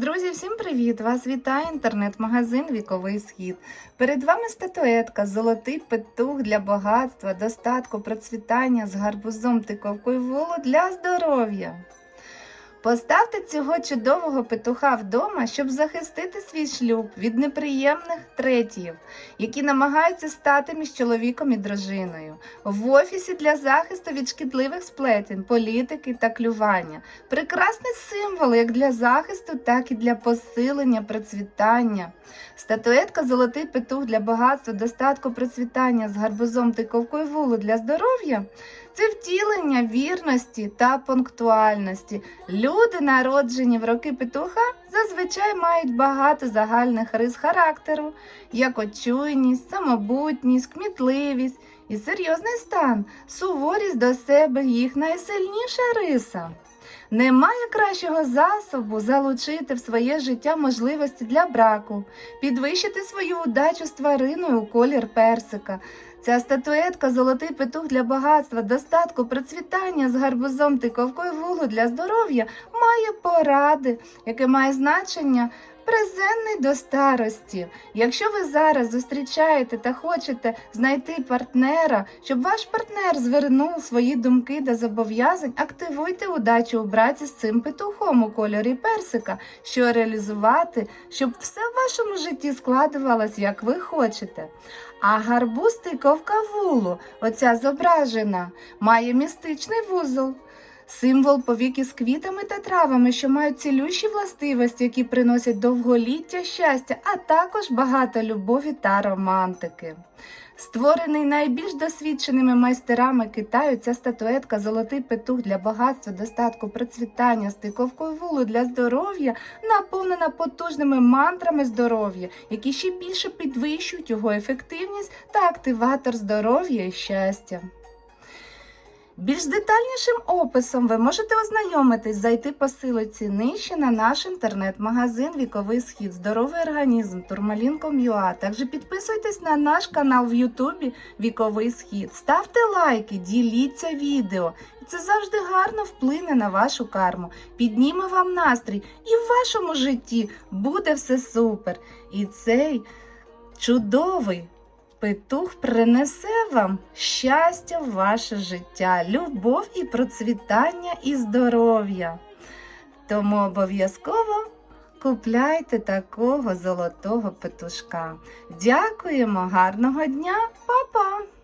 Друзі, всім привіт! Вас вітає інтернет-магазин Віковий Схід. Перед вами статуетка, золотий петух для багатства, достатку, процвітання з гарбузом, тиковкою волу для здоров'я. Поставте цього чудового петуха вдома, щоб захистити свій шлюб від неприємних третіїв, які намагаються стати між чоловіком і дружиною, в офісі для захисту від шкідливих сплетень, політики та клювання. Прекрасний символ як для захисту, так і для посилення процвітання. Статуетка Золотий петух для багатства, достатку процвітання з гарбузом тиковкою вулу для здоров'я це втілення вірності та пунктуальності. Люди, народжені в роки петуха, зазвичай мають багато загальних рис характеру, як очуйність, самобутність, кмітливість і серйозний стан, суворість до себе їх найсильніша риса. Немає кращого засобу залучити в своє життя можливості для браку, підвищити свою удачу з твариною у колір персика. Ця статуетка золотий петух для багатства, достатку, процвітання з гарбузом тиковкою вулу для здоров'я має поради, яке має значення презентний до старості. Якщо ви зараз зустрічаєте та хочете знайти партнера, щоб ваш партнер звернув свої думки до зобов'язань, активуйте удачу у браці з цим петухом у кольорі персика, що реалізувати, щоб все в вашому житті складувалось, як ви хочете. А гарбуз тиковка вулу, оця зображена, має містичний вузол. Символ повіки з квітами та травами, що мають цілющі властивості, які приносять довголіття щастя, а також багато любові та романтики. Створений найбільш досвідченими майстерами Китаю, ця статуетка Золотий петух для багатства, достатку, процвітання, стиковкою вулу для здоров'я наповнена потужними мантрами здоров'я, які ще більше підвищують його ефективність та активатор здоров'я і щастя. Більш детальнішим описом ви можете ознайомитись, зайти по силиці нижче на наш інтернет-магазин Віковий Схід, Здоровий організм, Турмалін.com.ua. Також підписуйтесь на наш канал в Ютубі Віковий Схід. Ставте лайки, діліться відео. Це завжди гарно вплине на вашу карму, підніме вам настрій, і в вашому житті буде все супер. І цей чудовий Петух принесе вам щастя в ваше життя, любов і процвітання і здоров'я. Тому обов'язково купляйте такого золотого петушка. Дякуємо, гарного дня, Па-па!